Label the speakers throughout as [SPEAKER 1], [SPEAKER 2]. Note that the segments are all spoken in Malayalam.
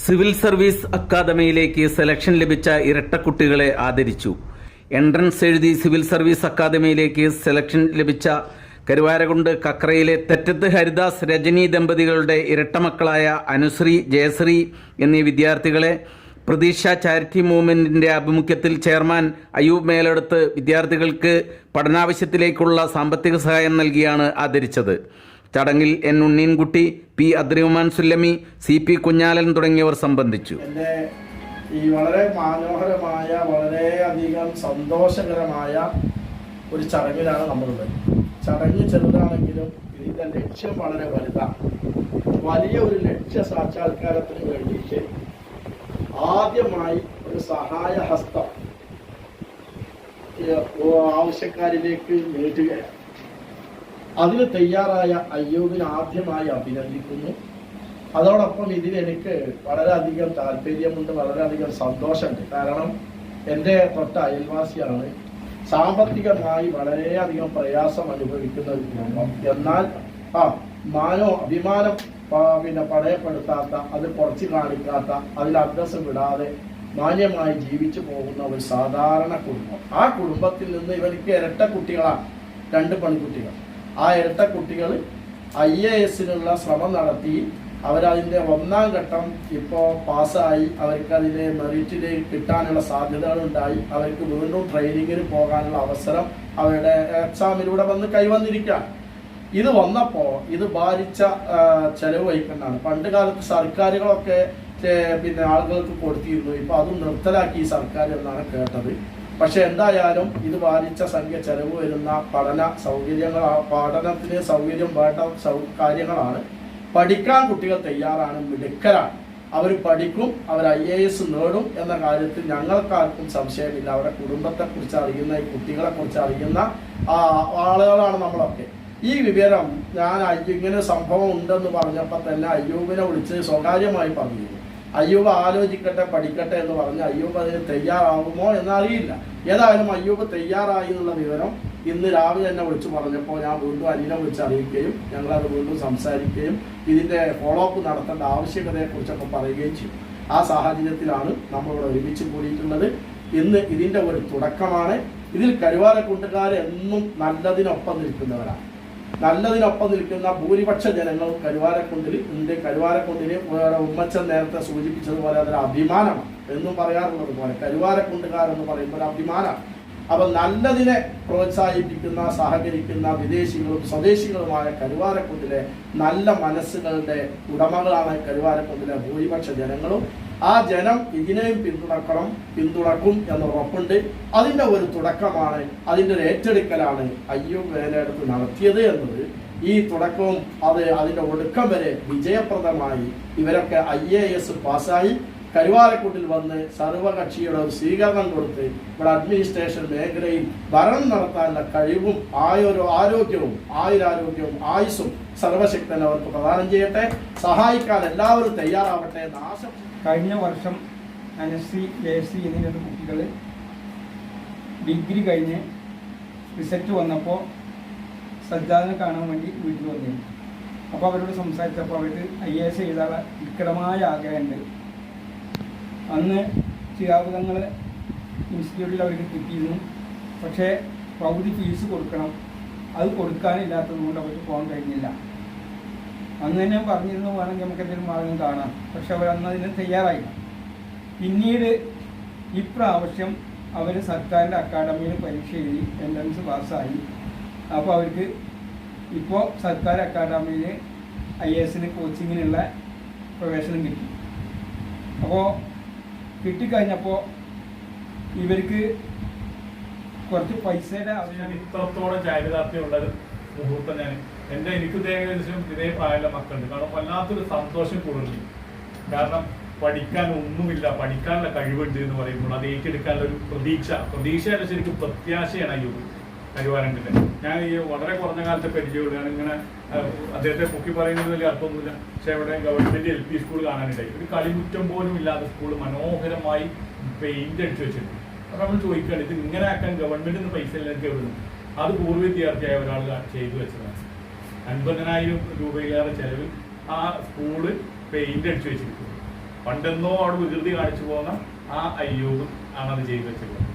[SPEAKER 1] സിവിൽ സർവീസ് അക്കാദമിയിലേക്ക് സെലക്ഷൻ ലഭിച്ച ഇരട്ടക്കുട്ടികളെ ആദരിച്ചു. എൻട്രൻസ് എഴുതി സിവിൽ സർവീസ് അക്കാദമിയിലേക്ക് സെലക്ഷൻ ലഭിച്ച കരുവാരകുണ്ട് കക്രയിലെ തെറ്റത്ത് ഹരിദാസ് രജനി ദമ്പതികളുടെ ഇരട്ടമക്കളായ അനുശ്രീ ജയശ്രീ എന്നീ വിദ്യാർത്ഥികളെ പ്രതീക്ഷ ചാരിറ്റി മൂവ്മെന്റിന്റെ ആഭിമുഖ്യത്തിൽ ചെയർമാൻ അയൂബ് മേലെടുത്ത് വിദ്യാർത്ഥികൾക്ക് പഠനാവശ്യത്തിലേക്കുള്ള സാമ്പത്തിക സഹായം നൽകിയാണ് ആദരിച്ചത്. ചടങ്ങിൽ N Unneenkutty P Adriman Sullami C P Kunjalan തുടങ്ങിയവർ സംബന്ധിച്ചു.
[SPEAKER 2] ഈ വളരെ മനോഹരമായ വളരെയധികം സന്തോഷകരമായ ഒരു ചടങ്ങിലാണ് നമ്മളുള്ളത്. ചടങ്ങ് ചെറുതാണെങ്കിലും ഇതിന്റെ ലക്ഷ്യം വളരെ വലുതാണ്. വലിയ ഒരു ലക്ഷ്യ സാക്ഷാത്കാരത്തിന് വേണ്ടിയിട്ട് ആദ്യമായി ഒരു സഹായ ഹസ്തം ആവശ്യക്കാരിലേക്ക് നീട്ടുകയാണ്. അതിന് തയ്യാറായ അയ്യൂബിന് ആദ്യമായി അഭിനന്ദിക്കുന്നു. അതോടൊപ്പം ഇതിൽ എനിക്ക് വളരെയധികം താല്പര്യമുണ്ട് വളരെയധികം സന്തോഷമുണ്ട്. കാരണം എന്റെ തൊട്ട അയൽവാസിയാണ് സാമ്പത്തികമായി വളരെയധികം പ്രയാസം അനുഭവിക്കുന്ന ഒരു കുടുംബം. എന്നാൽ ആ മാനോ അഭിമാനം പിന്നെ പടയപ്പെടുത്താത്ത അത് കുറച്ച് കാണിക്കാത്ത അതിൽ അഡ്രസ് വിടാതെ മാന്യമായി ജീവിച്ചു പോകുന്ന ഒരു സാധാരണ കുടുംബം. ആ കുടുംബത്തിൽ നിന്ന് ഇവർക്ക് ഇരട്ട കുട്ടികളാണ് രണ്ട് പെൺകുട്ടികൾ. ആ ഇരട്ട കുട്ടികൾ ഐ എ എസിനുള്ള ശ്രമം നടത്തി അവരതിന്റെ ഒന്നാം ഘട്ടം ഇപ്പോൾ പാസ്സായി. അവർക്ക് അതിന്റെ മെറിറ്റിൽ കിട്ടാനുള്ള സാധ്യതകളുണ്ടായി. അവർക്ക് വീണ്ടും ട്രെയിനിങ്ങിന് പോകാനുള്ള അവസരം അവരുടെ എക്സാമിലൂടെ വന്ന് കൈവന്നിരിക്കുകയാണ് ഇത് വന്നപ്പോൾ ഇത് ആ, ചെലവ് വഹിക്കുന്നതാണ് പണ്ട് കാലത്ത് സർക്കാരുകളൊക്കെ പിന്നെ ആളുകൾക്ക് കൊടുത്തിരുന്നു. ഇപ്പോൾ അതും നിർത്തലാക്കി സർക്കാർ എന്നാണ് കേട്ടത്. പക്ഷെ എന്തായാലും ഇത് ബാധിച്ച സംഖ്യ ചെലവ് വരുന്ന പഠന സൗകര്യങ്ങൾ പഠനത്തിന് സൗകര്യം വേണ്ട കാര്യങ്ങളാണ്. പഠിക്കാൻ കുട്ടികൾ തയ്യാറാണ് മിടുക്കരാണ്. അവർ പഠിക്കും അവർ ഐ എ എസ് നേടും എന്ന കാര്യത്തിൽ ഞങ്ങൾക്കാർക്കും സംശയമില്ല. അവരുടെ കുടുംബത്തെക്കുറിച്ച് അറിയുന്ന ഈ കുട്ടികളെ കുറിച്ച് അറിയുന്ന ആളുകളാണ് നമ്മളൊക്കെ. ഈ വിവരം ഞാൻ ഇങ്ങനെ സംഭവം ഉണ്ടെന്ന് പറഞ്ഞപ്പോൾ തന്നെ അയ്യൂബിനെ വിളിച്ച് സ്വകാര്യമായി പറഞ്ഞിരുന്നു. അയ്യൂബ് ആലോചിക്കട്ടെ പഠിക്കട്ടെ എന്ന് പറഞ്ഞ് അയ്യൂബ് അതിന് തയ്യാറാകുമോ എന്നറിയില്ല. ഏതായാലും അയ്യൂബ് തയ്യാറായി എന്നുള്ള വിവരം ഇന്ന് രാവിലെ എന്നെ വിളിച്ചു പറഞ്ഞപ്പോൾ ഞാൻ വീണ്ടും അനിനെ വിളിച്ച് അറിയിക്കുകയും ഞങ്ങളത് വീണ്ടും സംസാരിക്കുകയും ഇതിന്റെ ഫോളോ അപ്പ് നടത്തേണ്ട ആവശ്യകതയെക്കുറിച്ചൊക്കെ പറയുകയും ചെയ്യും ആ സാഹചര്യത്തിലാണ് നമ്മളിവിടെ ഒരുമിച്ച് കൂടിയിട്ടുള്ളത്. ഇന്ന് ഇതിന്റെ ഒരു തുടക്കമാണ്. ഇതിൽ കരുവാരക്കുണ്ടുകാരെന്നും നല്ലതിനൊപ്പം നിൽക്കുന്നവരാണ്. നല്ലതിനൊപ്പം നിൽക്കുന്ന ഭൂരിപക്ഷ ജനങ്ങളും കരുവാരക്കുണ്ടിൽ ഉണ്ട്. കരുവാരക്കുണ്ടിന് ഉമ്മച്ചൻ നേരത്തെ സൂചിപ്പിച്ചതുപോലെ അതൊരു അഭിമാനമാണ് എന്നും പറയാറുള്ളത് പോലെ കരുവാരക്കുണ്ടുകാരെന്ന് പറയുമ്പോൾ അഭിമാനമാണ്. അപ്പൊ നല്ലതിനെ പ്രോത്സാഹിപ്പിക്കുന്ന സഹകരിക്കുന്ന വിദേശികളും സ്വദേശികളുമായ കരുവാരക്കുന്നിലെ നല്ല മനസ്സുകളുടെ ഉടമകളാണ് കരുവാരക്കുന്നിലെ ഭൂരിപക്ഷ ജനങ്ങളും. ആ ജനം ഇതിനെയും പിന്തുണക്കണം പിന്തുണക്കും എന്ന് ഉറപ്പുണ്ട്. അതിന്റെ ഒരു തുടക്കമാണ് അതിന്റെ ഒരു ഏറ്റെടുക്കലാണ് അയ്യോ വേലയെടുത്ത് നടത്തിയത് എന്നത്. ഈ തുടക്കവും അത് അതിന്റെ ഒടുക്കം വരെ വിജയപ്രദമായി ഇവരൊക്കെ ഐ എ എസ് പാസ്സായി. കരുവാരക്കുണ്ടിൽ വന്ന് സർവകക്ഷിയുടെ ഒരു സ്വീകരണം കൊടുത്ത് ഇവിടെ അഡ്മിനിസ്ട്രേഷൻ മേഖലയിൽ ഭരണം നടത്താനുള്ള കഴിവും ആയൊരു ആരോഗ്യവും ആയുരാരോഗ്യവും ആയുസ്സും സർവശക്തൻ അവർക്ക് പ്രദാനം ചെയ്യട്ടെ. സഹായിക്കാൻ എല്ലാവരും തയ്യാറാവട്ടെ എന്ന് ആശം
[SPEAKER 3] കഴിഞ്ഞ വർഷം അനശ്രീ സി എന്നീ രണ്ട് കുട്ടികൾ ഡിഗ്രി കഴിഞ്ഞ് റിസൾട്ട് വന്നപ്പോൾ സജ്ജാദിനെ കാണാൻ വേണ്ടി വീട്ടിൽ വന്നിരുന്നു. അപ്പോൾ അവരോട് സംസാരിച്ചപ്പോൾ അവർക്ക് ഐ എ എസ് എഴുതാനുള്ള വിക്രമായ ആഗ്രഹമുണ്ട്. അന്ന് ചിരാപുതങ്ങൾ ഇൻസ്റ്റിറ്റ്യൂട്ടിൽ അവർക്ക് കിട്ടിയിരുന്നു. പക്ഷേ പകുതി ഫീസ് കൊടുക്കണം. അത് കൊടുക്കാനില്ലാത്തത് കൊണ്ട് അവർക്ക് പോകാൻ കഴിഞ്ഞില്ല. അന്ന് തന്നെ പറഞ്ഞിരുന്നു വേണമെങ്കിൽ നമുക്ക് എന്തെങ്കിലും മാർഗം കാണാം. പക്ഷെ അവരന്ന് അതിന് തയ്യാറായില്ല. പിന്നീട് ഇപ്രാവശ്യം അവർ സർക്കാരിന്റെ അക്കാഡമിയിൽ പരീക്ഷ എഴുതി എൻട്രൻസ് പാസ്സായി. അപ്പോൾ അവർക്ക് ഇപ്പോൾ സർക്കാർ അക്കാഡമിയിൽ ഐ എസിന് കോച്ചിങ്ങിനുള്ള പ്രവേശനം കിട്ടി. അപ്പോൾ കിട്ടിക്കഴിഞ്ഞപ്പോൾ ഇവർക്ക് കുറച്ച് പൈസയുടെ ആവശ്യം
[SPEAKER 4] ഇത്രത്തോളം ചാരിതാർത്ഥ്യമുള്ള ഒരു മുഹൂർത്തം ഞാൻ എന്റെ എനിക്ക് ഏകദേശം ഇതേ പ്രായമുള്ള മക്കളുണ്ട്. കാരണം വല്ലാത്തൊരു സന്തോഷം കൂടുന്നു കാരണം പഠിക്കാൻ ഒന്നുമില്ല. പഠിക്കാനുള്ള കഴിവുണ്ട് എന്ന് പറയുമ്പോൾ അത് ഏറ്റെടുക്കാനുള്ള ഒരു പ്രതീക്ഷ. പ്രതീക്ഷയല്ല ശരിക്കും പ്രത്യാശയാണ് അയ്യോ കരുവാരണ്ടിന്റെ ഞാൻ ഈ വളരെ കുറഞ്ഞ കാലത്തെ പരിചയമുള്ളൂ ഞാൻ ഇങ്ങനെ അദ്ദേഹത്തെ പൊക്കി പറയുന്നത് വലിയ അർത്ഥമൊന്നുമില്ല. പക്ഷെ ഇവിടെ ഗവൺമെന്റ് എൽ പി സ്കൂൾ കാണാനുണ്ടായി ഒരു കളിമുറ്റം പോലും ഇല്ലാത്ത സ്കൂൾ മനോഹരമായി പെയിന്റ് അടിച്ചു വെച്ചിട്ടുണ്ട്. അപ്പൊ നമ്മൾ ചോദിക്കുകയാണ് ഇത് ഇങ്ങനെ ആക്കാൻ ഗവൺമെന്റിന് പൈസ ഇല്ലെങ്കിൽ എവിടുന്നു അത് പൂർവ വിദ്യാർത്ഥിയായ ഒരാൾ ചെയ്തു വെച്ചതാണ്. അൻപതിനായിരം രൂപയിലേറെ ചെലവിൽ ആ സ്കൂൾ പെയിന്റ് അടിച്ചു വെച്ചിരിക്കുന്നു. പണ്ടെന്നോ അവിടെ വികൃതി കാണിച്ചു പോകുന്ന ആ അയ്യോടും ആണ് അത് ചെയ്തു വെച്ചിട്ടുള്ളത്.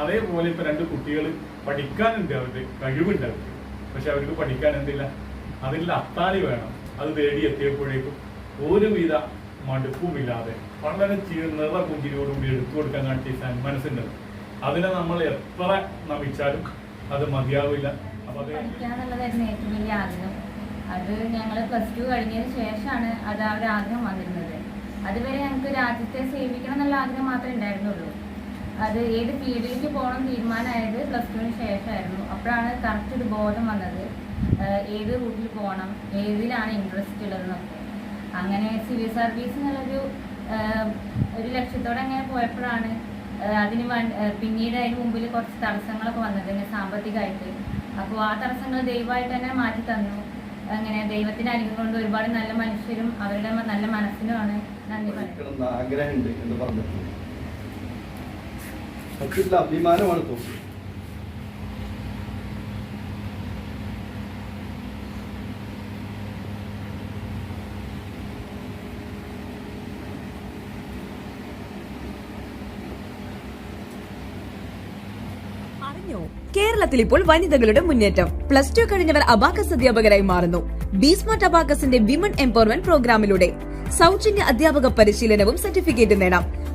[SPEAKER 4] അതേപോലെ ഇപ്പൊ രണ്ട് കുട്ടികൾ പഠിക്കാനുണ്ട് അവർക്ക് കഴിവുണ്ട് അവർക്ക്. പക്ഷെ അവർക്ക് പഠിക്കാൻ എന്തില്ല? അതിന്റെ അത്താണി വേണം. അത് തേടി എത്തിയപ്പോഴേക്കും ഒരുവിധ മടുപ്പുമില്ലാതെ വളരെ ചി- നിറ പുഞ്ചിരിയോടുകൂടി എടുത്തു കൊടുക്കാൻ കാണിച്ച ഈ അതിനെ നമ്മൾ എത്ര നമിച്ചാലും അത് മതിയാവില്ല. അപ്പൊ
[SPEAKER 5] ഏറ്റവും വലിയ ആഗ്രഹം. അത് ഞങ്ങൾ പ്ലസ് ടു കഴിഞ്ഞതിന് ശേഷമാണ് അത് ആ ഒരു ആഗ്രഹം വന്നിരുന്നത്. അതുവരെ ഞങ്ങൾക്ക് രാജ്യത്തെ സേവിക്കണം എന്നുള്ള ആഗ്രഹം മാത്രമേ ഉണ്ടായിരുന്നുള്ളൂ. അത് ഏത് ഫീൽഡിലേക്ക് പോകണം തീരുമാനമായത് പ്ലസ് ടുവിന് ശേഷമായിരുന്നു. അപ്പോഴാണ് കറക്റ്റ് ഒരു ബോധം വന്നത്. ഏത് റൂട്ടിൽ പോകണം ഏതിലാണ് ഇൻട്രസ്റ്റ് ഉള്ളതെന്നൊക്കെ അങ്ങനെ സിവിൽ സർവീസ് എന്നുള്ളൊരു ഒരു ലക്ഷ്യത്തോടെ അങ്ങനെ പോയപ്പോഴാണ് അതിന് പിന്നീട് അതിന് മുമ്പിൽ കുറച്ച് തടസ്സങ്ങളൊക്കെ വന്നത് ഇങ്ങനെ സാമ്പത്തികമായിട്ട്. അപ്പോൾ ആ തടസ്സങ്ങൾ ദൈവമായിട്ട് തന്നെ മാറ്റി തന്നു. അങ്ങനെ ദൈവത്തിന്റെ അനുഗ്രഹം കൊണ്ട് ഒരുപാട് നല്ല മനുഷ്യരും അവരുടെ നല്ല മനസ്സിനുമാണ് നന്ദി പറയുന്നത്.
[SPEAKER 6] എന്ന് പറഞ്ഞിട്ടുണ്ട്. സത്യത്തിൽ അഭിമാനമാണ് തോന്നുന്നത്.
[SPEAKER 7] കേരളത്തിൽ ഇപ്പോൾ വനിതകളുടെ മുന്നേറ്റം. പ്ലസ് ടു കഴിഞ്ഞവർ അബാക്കസ് അധ്യാപകരായി മാറുന്നു. ബീസ്മാർട്ട് അബാക്കസിന്റെ വിമൺ എംപവർമെന്റ് പ്രോഗ്രാമിലൂടെ സൗജന്യ അധ്യാപക പരിശീലനവും സർട്ടിഫിക്കറ്റ് നേടാം.